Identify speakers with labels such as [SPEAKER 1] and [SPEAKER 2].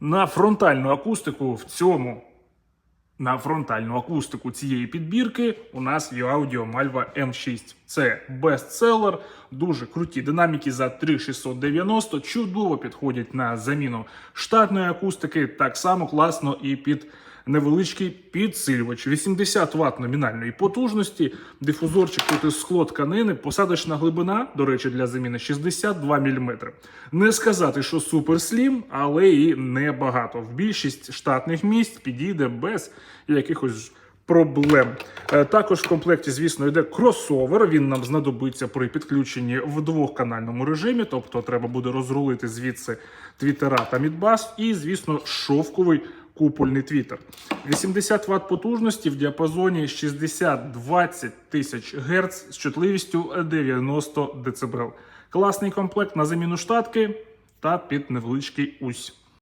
[SPEAKER 1] На фронтальну акустику в цьому на фронтальну акустику цієї підбірки у нас є аудіо Malva M6. Це бестселер, дуже круті динаміки за 3690, чудово підходять на заміну штатної акустики, так само класно і під невеличкий підсилювач. 80 Вт номінальної потужності, дифузорчик із скло тканини, посадочна глибина, до речі, для заміни 62 мм. Не сказати, що супер слім, але і небагато. В більшість штатних місць підійде без якихось проблем. Е, Також в комплекті, звісно, йде кросовер. Він нам знадобиться при підключенні в двохканальному режимі, тобто треба буде розрулити звідси твіттера та мідбас, і, звісно, шовковий купольний твітер. 80 Вт потужності в діапазоні 60-20 тисяч Гц з чутливістю 90 дБ. Класний комплект на заміну штатки та під невеличкий усь.